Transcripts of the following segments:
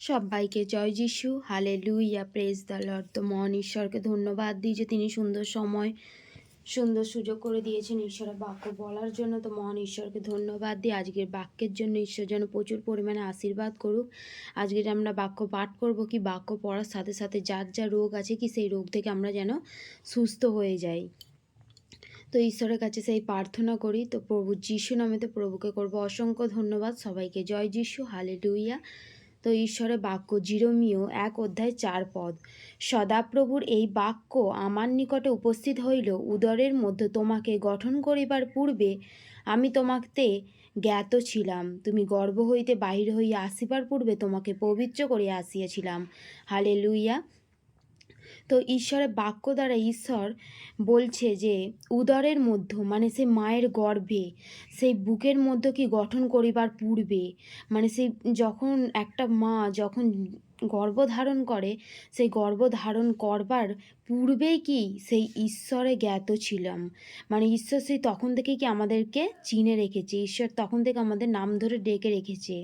সব্বাইকে জয় যিশু হালে লুইয়া প্রেস দ্য লর্ড তো মহান ঈশ্বরকে ধন্যবাদ দিই যে তিনি সুন্দর সময়, সুন্দর সুযোগ করে দিয়েছেন ঈশ্বরের বাক্য বলার জন্য। তো মহান ঈশ্বরকে ধন্যবাদ দিই। আজকের বাক্যের জন্য ঈশ্বর যেন প্রচুর পরিমাণে আশীর্বাদ করুক। আজকের আমরা বাক্য পাঠ করব কি? বাক্য পড়ার সাথে সাথে যার যা রোগ আছে কি, সেই রোগ থেকে আমরা যেন সুস্থ হয়ে যাই। তো ঈশ্বরের কাছে সেই প্রার্থনা করি। তো প্রভু যিশু নামে তো প্রভুকে করব অসংখ্য ধন্যবাদ। সবাইকে জয় যিশু হালে লুইয়া তো ঈশ্বরের বাক্য জিরমীয় এক অধ্যায় চার পদ। সদাপ্রভুর এই বাক্য আমার নিকটে উপস্থিত হইল, উদরের মধ্যে তোমাকে গঠন করিবার পূর্বে আমি তোমাকে জ্ঞাত ছিলাম। তুমি গর্ব হইতে বাহির হইয়া আসিবার পূর্বে তোমাকে পবিত্র করিয়া আসিয়াছিলাম। হালে লুইয়া তো ঈশ্বরের বাক্য দ্বারা ঈশ্বর বলছে যে, উদরের মধ্য মানে সে মায়ের গর্ভে, সেই বুকের মধ্যে কি গঠন করিবার পূর্বে মানে সেই যখন একটা মা যখন গর্ভধারণ করে, সেই গর্ভধারণ করবার পূর্বেই কি সেই ঈশ্বরে জ্ঞাত ছিলাম। মানে ঈশ্বর সেই তখন থেকে কি আমাদেরকে চিনে রেখেছে, ঈশ্বর তখন থেকে আমাদের নাম ধরে ডেকে রেখেছে।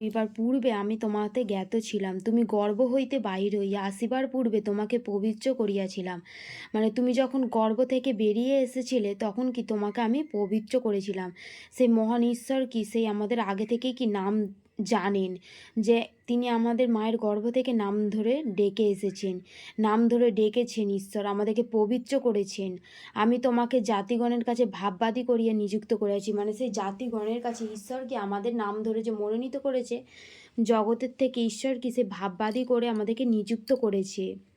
এবার পূর্বে আমি তোমাতে জ্ঞাত ছিলাম। তুমি গর্ব হইতে বাহির হইয়া আসিবার পূর্বে তোমাকে পবিত্র করিয়াছিলাম। মানে তুমি যখন গর্ব থেকে বেরিয়ে এসেছিলে, তখন কি তোমাকে আমি পবিত্র করেছিলাম? সেই মহান ঈশ্বর কি, সেই আমাদের আগে থেকেই কি নাম জানেন যে তিনি আমাদের মায়ের গর্ভ থেকে নাম ধরে ডেকে এসেছেন। নাম ধরে ডেকেছেন ঈশ্বর, আমাদেরকে পবিত্র করেছেন। আমি তোমাকে জাতিগণের কাছে ভাববাদী করিয়া নিযুক্ত করেছি মানে সেই জাতিগণের কাছে ঈশ্বরকে আমাদের নাম ধরে যে মনোনীত করেছে? জগতের থেকে ঈশ্বর কি সে ভাববাদী করে আমাদেরকে নিযুক্ত করেছে?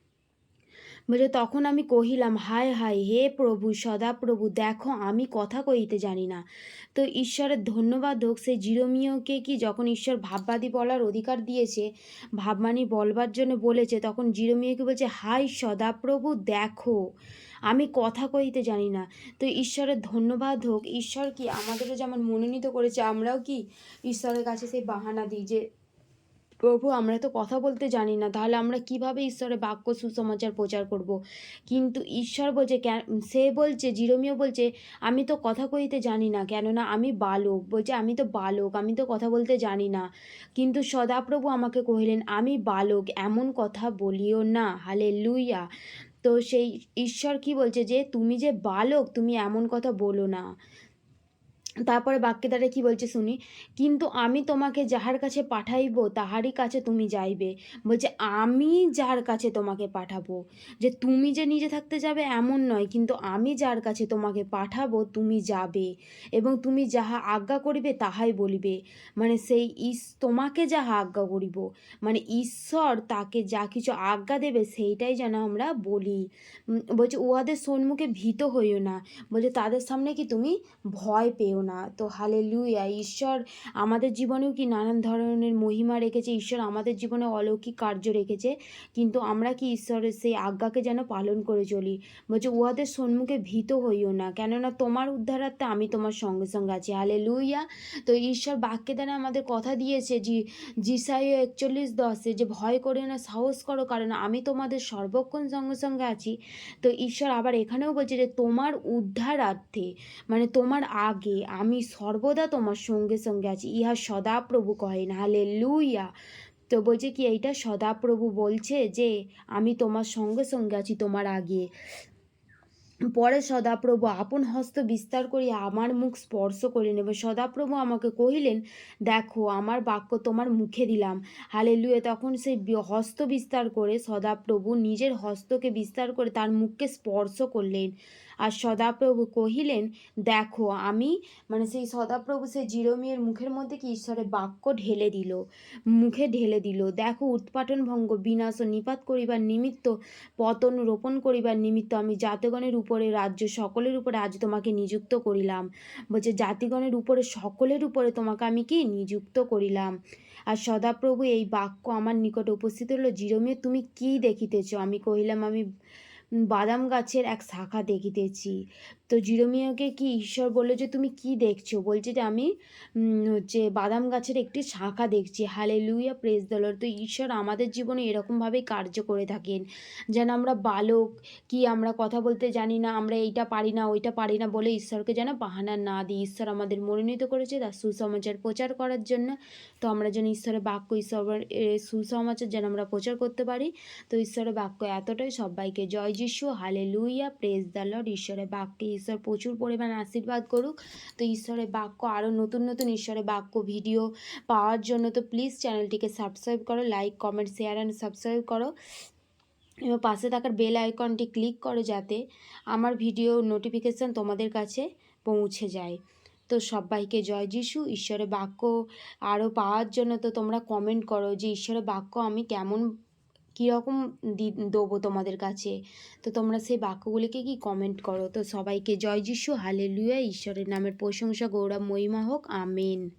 বলে তখন আমি কহিলাম, হায় হায়, হে প্রভু, সদাপ্রভু, দেখো আমি কথা কইতে জানি না। তো ঈশ্বরের ধন্যবাদ হোক, সে জিরোমিওকে কি যখন ঈশ্বর ভাববাদী বলার অধিকার দিয়েছে ভাবমানি বলবার জন্য বলেছে, তখন জিরোমিওকে বলছে হাই সদাপ্রভু, দেখো আমি কথা কইতে জানি না। তো ঈশ্বরের ধন্যবাদ হোক, ঈশ্বর কি আমাদেরও যেমন মনোনীত করেছে, আমরাও কি ঈশ্বরের কাছে সেই বাহানা দিই যে প্রভু, আমরা তো কথা বলতে জানি না। তাহলে আমরা কীভাবে ঈশ্বরের বাক্য সুসমাচার প্রচার করব। কিন্তু ঈশ্বর বলছে সে বলছে, জিরোমিও বলছে, আমি তো কথা কইতে জানি না, কেননা আমি বালক। বলছে, আমি তো বালক, আমি তো কথা বলতে জানি না। কিন্তু সদাপ্রভু আমাকে কহিলেন, আমি বালক, এমন কথা বলিও না। হালে লুইয়া তো সেই ঈশ্বর কি বলছে যে, তুমি যে বালক, তুমি এমন কথা বলো না। তারপরে বাক্যে দ্বারা কী বলছে শুনি? কিন্তু আমি তোমাকে যাহার কাছে পাঠাইব, তাহারই কাছে তুমি যাইবে। বলছে, আমি যার কাছে তোমাকে পাঠাবো? যে তুমি যে নিজে থাকতে যাবে এমন নয়, কিন্তু আমি যার কাছে তোমাকে পাঠাবো, তুমি যাবে এবং তুমি যাহা আজ্ঞা করিবে, তাহাই বলিবে। মানে সেই ইস, তোমাকে যাহা আজ্ঞা করিব মানে ঈশ্বর তাকে যা কিছু আজ্ঞা দেবে, সেইটাই যেন আমরা বলি। বলছে, উহাদের সম্মুখে ভীত হইও না। বলছে, তাদের সামনে কি তুমি ভয় পেও না। তো হালে লুইয়া ঈশ্বর আমাদের জীবনেও কি নানান ধরনের মহিমা রেখেছে, ঈশ্বর আমাদের জীবনে অলৌকিক কার্য রেখেছে, কিন্তু আমরা কি ঈশ্বরের সেই আজ্ঞাকে যেন পালন করে চলি? বলছে, উহাদের সম্মুখে ভীত হইও না, কেননা তোমার উদ্ধারার্থে আমি তোমার সঙ্গে সঙ্গে আছি। হালে লুইয়া তো ঈশ্বর বাক্যে দ্বারা আমাদের কথা দিয়েছে জি জিসাই একচল্লিশ দশে যে ভয় করে না, সাহস করো, কারণ আমি তোমাদের সর্বক্ষণ সঙ্গে সঙ্গে আছি। তো ঈশ্বর আবার এখানেও বলছে যে, তোমার উদ্ধারার্থে মানে তোমার আগে আমি সর্বদা তোমার সঙ্গে সঙ্গে আছি। ইহা সদাপ্রভু কহেন। হালে লুইয়া তো বলছে কি, এইটা সদাপ্রভু বলছে যে, আমি তোমার সঙ্গে সঙ্গে আছি তোমার আগে। পরে সদাপ্রভু আপন হস্ত বিস্তার করিয়া আমার মুখ স্পর্শ করে নেবে। সদাপ্রভু আমাকে কহিলেন, দেখো, আমার বাক্য তোমার মুখে দিলাম। হালে লুয়ে তখন সেই হস্ত বিস্তার করে সদাপ্রভু নিজের হস্তকে বিস্তার করে তার মুখকে স্পর্শ করলেন। আর সদাপ্রভু কহিলেন, দেখো, আমি মানে সেই সদাপ্রভু সেই জিরোমিয়ের মুখের মধ্যে কি ঈশ্বরের বাক্য ঢেলে দিল, মুখে ঢেলে দিল, দেখো, উৎপাটন ভঙ্গ, বিনাশ ও নিপাত করিবার নিমিত্ত, পতন রোপণ করিবার নিমিত্ত আমি জাতগণের উপরে, রাজ্য সকলের উপরে আজ তোমাকে নিযুক্ত করিলাম। বলছে, জাতিগণের উপরে, সকলের উপরে তোমাকে আমি কি? নিযুক্ত করিলাম। আর সদাপ্রভু এই বাক্য আমার নিকটে উপস্থিত হলো জিরোমিয়ে, তুমি কি দেখিতেছ? আমি কহিলাম, আমি বাদাম গাছের এক শাখা দেখিতেছি। তো জিরোমিয়াকে কি ঈশ্বর বলল যে, তুমি কি দেখছ? বলছে যে, আমি হচ্ছে বাদাম গাছের একটি শাখা দেখছি। হালে লুইয়া প্রেস দলর তো ঈশ্বর আমাদের জীবনে এরকমভাবেই কার্য করে থাকেন। যেন আমরা বালক, কি আমরা কথা বলতে জানি না, আমরা এইটা পারি না, ওইটা পারি না বলে ঈশ্বরকে যেন বাহানা না দিই। ঈশ্বর আমাদের মনোনীত করেছে তার সুসমাচার প্রচার করার জন্য। তো আমরা যেন ঈশ্বরের বাক্য ঈশ্বর সুসমাচার যেন আমরা প্রচার করতে পারি। তো ঈশ্বরের বাক্য এতটাই সবাইকে, জয় যিশু হালে লুইয়া প্রেস দ্য লর্ড ঈশ্বরের বাক্যে ঈশ্বর প্রচুর পরিমাণ আশীর্বাদ করুক। তো ঈশ্বরের বাক্য আরও নতুন নতুন ঈশ্বরের বাক্য ভিডিও পাওয়ার জন্য তো প্লিজ চ্যানেলটিকে সাবস্ক্রাইব করো like comment share and subscribe করো। এবং পাশে থাকার বেল আইকনটি ক্লিক করো যাতে আমার ভিডিও নোটিফিকেশান তোমাদের কাছে পৌঁছে যায়। তো সবাইকে জয় যিশু, ঈশ্বরের বাক্য আরও পাওয়ার জন্য তো তোমরা কমেন্ট করো যে ঈশ্বরের বাক্য আমি কেমন কীরকম দি, দেবো তোমাদের কাছে? তো তোমরা সেই বাক্যগুলিকে কি কমেন্ট করো? তো সবাইকে জয় যিশু হালে লুয়া ঈশ্বরের নামের প্রশংসা, গৌরব, মহিমা হোক, আমেন।